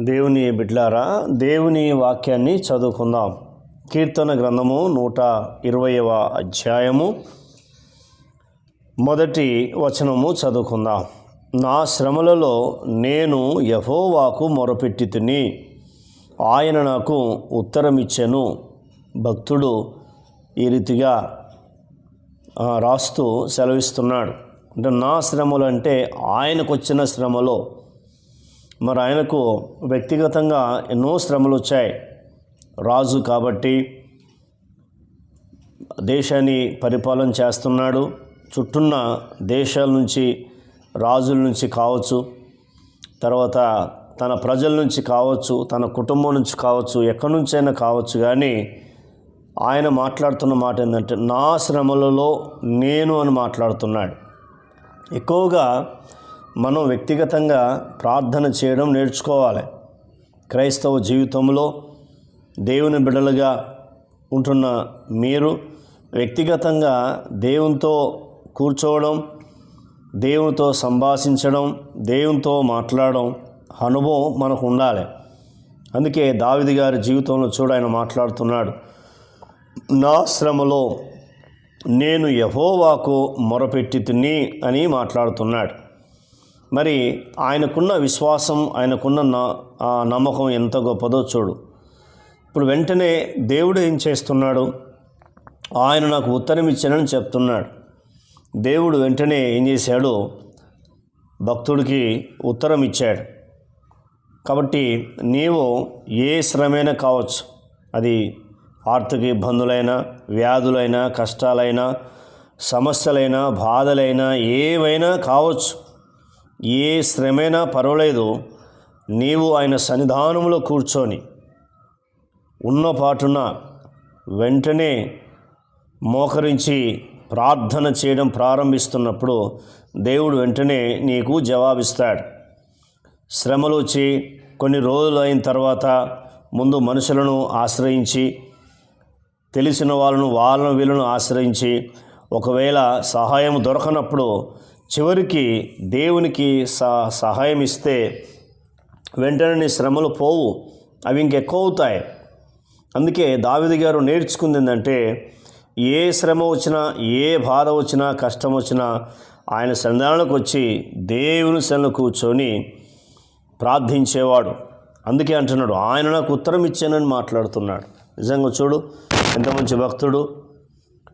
దేవుని బిడ్లారా దేవుని వాక్యాన్ని చదువుకుందాం. కీర్తన గ్రంథము నూట ఇరవయవ అధ్యాయము. మొదటి వచనము చదువుకుందాం. నా శ్రమలలో నేను యహోవాకు మొరపెట్టి తిని ఆయన నాకు ఉత్తరమిచ్చెను. భక్తుడు ఈ రీతిగా రాస్తూ సెలవిస్తున్నాడు. అంటే నా శ్రమలు అంటే ఆయనకు వచ్చిన శ్రమలో మరి ఆయనకు వ్యక్తిగతంగా ఎన్నో శ్రమలు వచ్చాయి రాజు కాబట్టి దేశాన్ని పరిపాలన చేస్తున్నాడు. చుట్టూన్న దేశాల నుంచి రాజుల నుంచి కావచ్చు తర్వాత తన ప్రజల నుంచి కావచ్చు తన కుటుంబం నుంచి కావచ్చు ఎక్కడి నుంచైనా కావచ్చు కానీ ఆయన మాట్లాడుతున్న మాట ఏంటంటే నా శ్రమలలో నేను అని మాట్లాడుతున్నాడు. ఎక్కువగా మనం వ్యక్తిగతంగా ప్రార్థన చేయడం నేర్చుకోవాలి. క్రైస్తవ జీవితంలో దేవుని బిడ్డలుగా ఉంటున్న మీరు వ్యక్తిగతంగా దేవునితో కూర్చోవడం దేవునితో సంభాషించడం దేవునితో మాట్లాడడం అనుభవం మనకు ఉండాలి. అందుకే దావిది గారి జీవితంలో చూడ ఆయన మాట్లాడుతున్నాడు. నా శ్రమలో నేను యహోవాకు మొరపెట్టి తిని అని మాట్లాడుతున్నాడు. మరి ఆయనకున్న విశ్వాసం ఆయనకున్న న- ఆ నమ్మకం ఎంత గొప్పదో చూడు. ఇప్పుడు వెంటనే దేవుడు ఏం చేస్తున్నాడు? ఆయన నాకు ఉత్తరం ఇచ్చానని చెప్తున్నాడు. దేవుడు వెంటనే ఏం చేశాడు? భక్తుడికి ఉత్తరం ఇచ్చాడు. కాబట్టి నీవు ఏ శ్రమైనా కావచ్చు. అది ఆర్థిక ఇబ్బందులైనా వ్యాధులైనా కష్టాలైనా సమస్యలైనా బాధలైనా ఏవైనా కావచ్చు. ఏ శ్రమైనా పర్వాలేదు నీవు ఆయన సన్నిధానంలో కూర్చొని ఉన్న పాటున వెంటనే మోకరించి ప్రార్థన చేయడం ప్రారంభిస్తున్నప్పుడు దేవుడు వెంటనే నీకు జవాబిస్తాడు. శ్రమలు వచ్చి కొన్ని రోజులు అయిన తర్వాత ముందు మనుషులను ఆశ్రయించి తెలిసిన వాళ్ళను వాళ్ళను వీళ్ళను ఆశ్రయించి ఒకవేళ సహాయం దొరకనప్పుడు చివరికి దేవునికి స సహాయం ఇస్తే వెంటనే నీ శ్రమలు పోవు అవి ఇంకెక్కువ అవుతాయి అందుకే దావిది గారు నేర్చుకుంది ఏంటంటే ఏ శ్రమ వచ్చినా ఏ బాధ వచ్చినా కష్టం వచ్చినా ఆయన సంధానాలకు వచ్చి దేవుని శరణు కూర్చొని ప్రార్థించేవాడు. అందుకే అంటున్నాడు ఆయన నాకు ఉత్తరం ఇచ్చానని మాట్లాడుతున్నాడు. నిజంగా చూడు ఎంత మంచి భక్తుడు.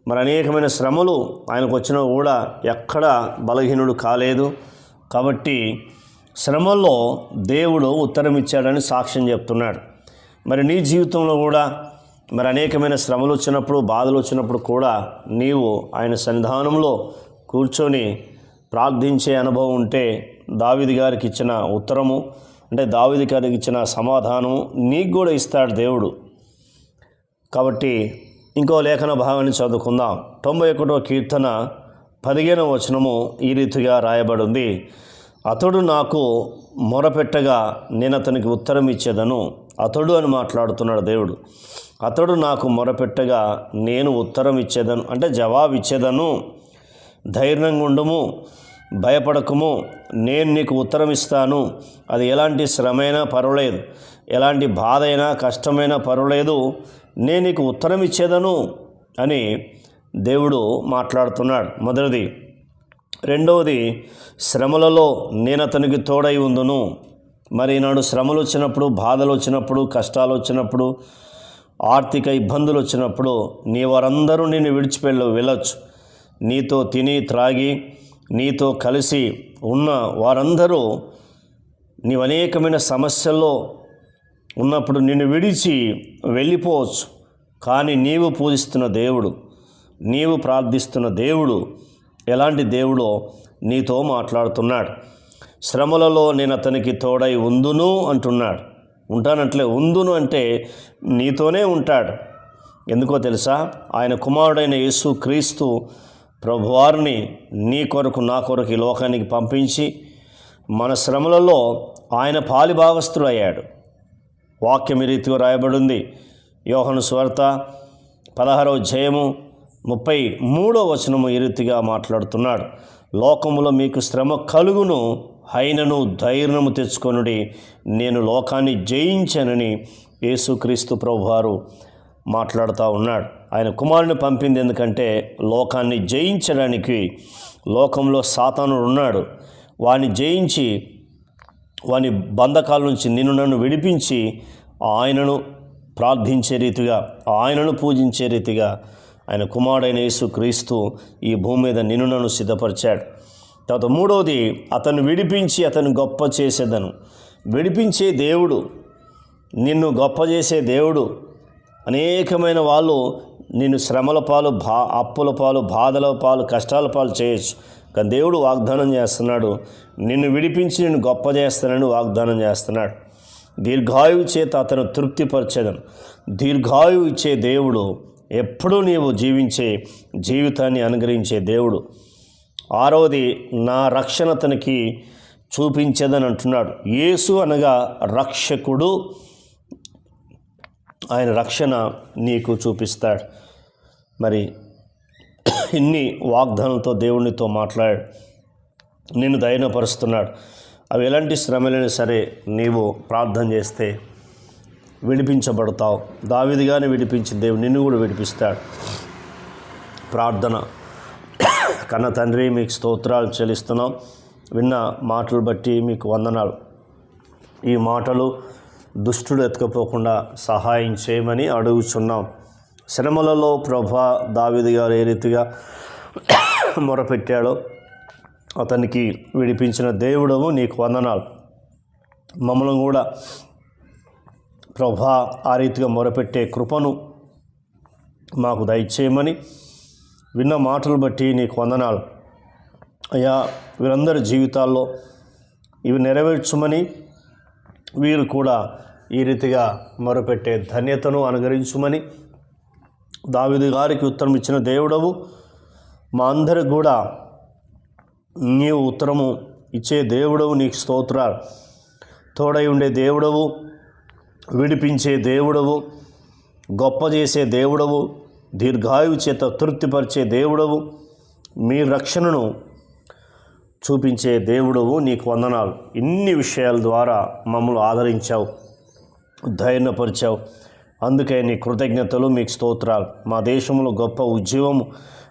మరి అనేకమైన శ్రమలు ఆయనకు వచ్చినా కూడా ఎక్కడ బలహీనుడు కాలేదు. కాబట్టి శ్రమల్లో దేవుడు ఉత్తరం ఇచ్చాడని సాక్ష్యం చెప్తున్నాడు. మరి నీ జీవితంలో కూడా మరి అనేకమైన శ్రమలు వచ్చినప్పుడు బాధలు వచ్చినప్పుడు కూడా నీవు ఆయన సన్నిధానంలో కూర్చొని ప్రార్థించే అనుభవం ఉంటే దావిది గారికి ఇచ్చిన ఉత్తరము అంటే దావిది గారికి ఇచ్చిన సమాధానము నీకు కూడా ఇస్తాడు దేవుడు. కాబట్టి ఇంకో లేఖన భాగాన్ని చదువుకుందాం. తొంభై ఒకటో కీర్తన పదిహేను వచనము ఈ రీతిగా రాయబడింది. అతడు నాకు మొరపెట్టగా నేను అతనికి ఉత్తరం ఇచ్చేదను. అతడు అని మాట్లాడుతున్నాడు దేవుడు. అతడు నాకు మొరపెట్టగా నేను ఉత్తరం ఇచ్చేదను. అంటే జవాబు ఇచ్చేదను. ధైర్యంగా ఉండము. భయపడకము. నేను నీకు ఉత్తరం ఇస్తాను. అది ఎలాంటి శ్రమైనా పర్వాలేదు. ఎలాంటి బాధ అయినా కష్టమైనా పర్వాలేదు. నేను నీకు ఉత్తరం ఇచ్చేదను అని దేవుడు మాట్లాడుతున్నాడు. మొదటిది. రెండవది శ్రమలలో నేను అతనికి తోడై ఉందును. మరి నాడు శ్రమలు వచ్చినప్పుడు బాధలు వచ్చినప్పుడు కష్టాలు వచ్చినప్పుడు ఆర్థిక ఇబ్బందులు వచ్చినప్పుడు నీ వారందరూ నిన్ను విడిచిపెళ్ళు వెళ్ళొచ్చు. నీతో తిని త్రాగి నీతో కలిసి ఉన్న వారందరూ నీవు అనేకమైన సమస్యల్లో ఉన్నప్పుడు నిన్ను విడిచి వెళ్ళిపోవచ్చు. కానీ నీవు పూజిస్తున్న దేవుడు నీవు ప్రార్థిస్తున్న దేవుడు ఎలాంటి దేవుడో నీతో మాట్లాడుతున్నాడు. శ్రమలలో నేను అతనికి తోడై ఉందును అంటున్నాడు. ఉంటానంట్లే ఉందును అంటే నీతోనే ఉంటాడు. ఎందుకో తెలుసా? ఆయన కుమారుడైన యేసు క్రీస్తు ప్రభువారిని నీ కొరకు నా కొరకు ఈ లోకానికి పంపించి మన శ్రమలలో ఆయన పాలిభాగస్థుడు అయ్యాడు వాక్యం ఈ రీతిగా రాయబడింది. యోహను స్వార్త పదహారవ జయము ముప్పై మూడో వచనము ఈ రీతిగా మాట్లాడుతున్నాడు. లోకములో మీకు శ్రమ కలుగును హైనను ధైర్యము తెచ్చుకొనుడి. నేను లోకాన్ని జయించానని యేసుక్రీస్తు ప్రభువారు మాట్లాడుతూ ఉన్నాడు. ఆయన కుమారుని పంపింది ఎందుకంటే లోకాన్ని జయించడానికి లోకంలో సాతానుడు ఉన్నాడు. వాని జయించి వాని బంధకాల నుంచి నిన్ను నన్ను విడిపించి ఆయనను ప్రార్థించే రీతిగా ఆయనను పూజించే రీతిగా ఆయన కుమారుడైన యేసు క్రీస్తు ఈ భూమి మీద నిన్ను నన్ను సిద్ధపరిచాడు. తర్వాత మూడవది అతను విడిపించి అతను గొప్ప చేసేదను. విడిపించే దేవుడు నిన్ను గొప్ప చేసే దేవుడు. అనేకమైన వాళ్ళు నిన్ను శ్రమల పాలు బా అప్పుల పాలు బాధల పాలు కష్టాల పాలు చేయొచ్చు. కానీ దేవుడు వాగ్దానం చేస్తున్నాడు నిన్ను విడిపించి నిన్ను గొప్ప చేస్తానని వాగ్దానం చేస్తున్నాడు. దీర్ఘాయువు చేత అతను తృప్తిపరచదను దీర్ఘాయువు ఇచ్చే దేవుడు ఎప్పుడూ నీవు జీవించే జీవితాన్ని అనుగ్రహించే దేవుడు. ఆరవది నా రక్షణ అతనికి చూపించేదని అంటున్నాడు. యేసు అనగా రక్షకుడు ఆయన రక్షణ నీకు చూపిస్తాడు. మరి ఇన్ని వాగ్దానంతో దేవునితో మాట్లాడాడు నిన్ను దయనపరుస్తున్నాడు. అవి ఎలాంటి శ్రమలైనా సరే నీవు ప్రార్థన చేస్తే విడిపించబడతావు. దావిదిగానే విడిపించి దేవుడు నిన్ను కూడా విడిపిస్తాడు. ప్రార్థన. కన్న తండ్రి మీకు స్తోత్రాలు చెల్లిస్తున్నాం. విన్న మాటలు బట్టి మీకు వందనాలు. ఈ మాటలు దుష్టుడు ఎత్తుకపోకుండా సహాయం చేయమని అడుగుచున్నాం. శ్రమలలో ప్రభా దావిది గారు ఏ రీతిగా మొరపెట్టాడో అతనికి విడిపించిన దేవుడము నీకు వందనాలు. మమ్మల్ని కూడా ప్రభా ఆ రీతిగా మొరపెట్టే కృపను మాకు దయచేయమని విన్న మాటలు బట్టి నీకు వందనాలు. అయ్యా వీరందరి జీవితాల్లో ఇవి నెరవేర్చుమని వీరు కూడా ఈ రీతిగా మొరపెట్టే ధన్యతను అనుగరించుమని దావిది గారికి ఉత్తరం ఇచ్చిన దేవుడవు. మా అందరికి కూడా నీవు ఉత్తరము ఇచ్చే దేవుడవు నీకు స్తోత్ర. తోడై ఉండే దేవుడవు విడిపించే దేవుడవు గొప్ప చేసే దేవుడవు దీర్ఘాయువు చేత తృప్తిపరిచే దేవుడవు మీ రక్షణను చూపించే దేవుడవు నీకు వందనాలు. ఇన్ని విషయాల ద్వారా మమ్మల్ని ఆదరించావు ధైర్యపరిచావు. అందుకే నీ కృతజ్ఞతలు మీకు స్తోత్రాలు. మా దేశంలో గొప్ప ఉద్యమము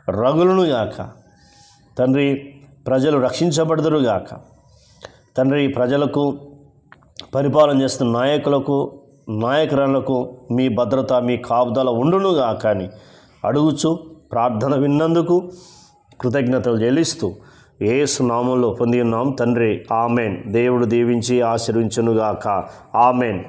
రగులను గాక. తండ్రి ప్రజలు రక్షించబడదురు గాక. తండ్రి ప్రజలకు పరిపాలన చేస్తున్న నాయకులకు నాయకురాలకు మీ భద్రత మీ కాపుదల ఉండును గాక అని అడుగుచు ప్రార్థన విన్నందుకు కృతజ్ఞతలు చెల్లిస్తూ ఏసు నామంలో పొంది ఉన్నాం. తండ్రి ఆమెన్. దేవుడు దీవించి ఆశీర్వించునుగాక. ఆమెన్.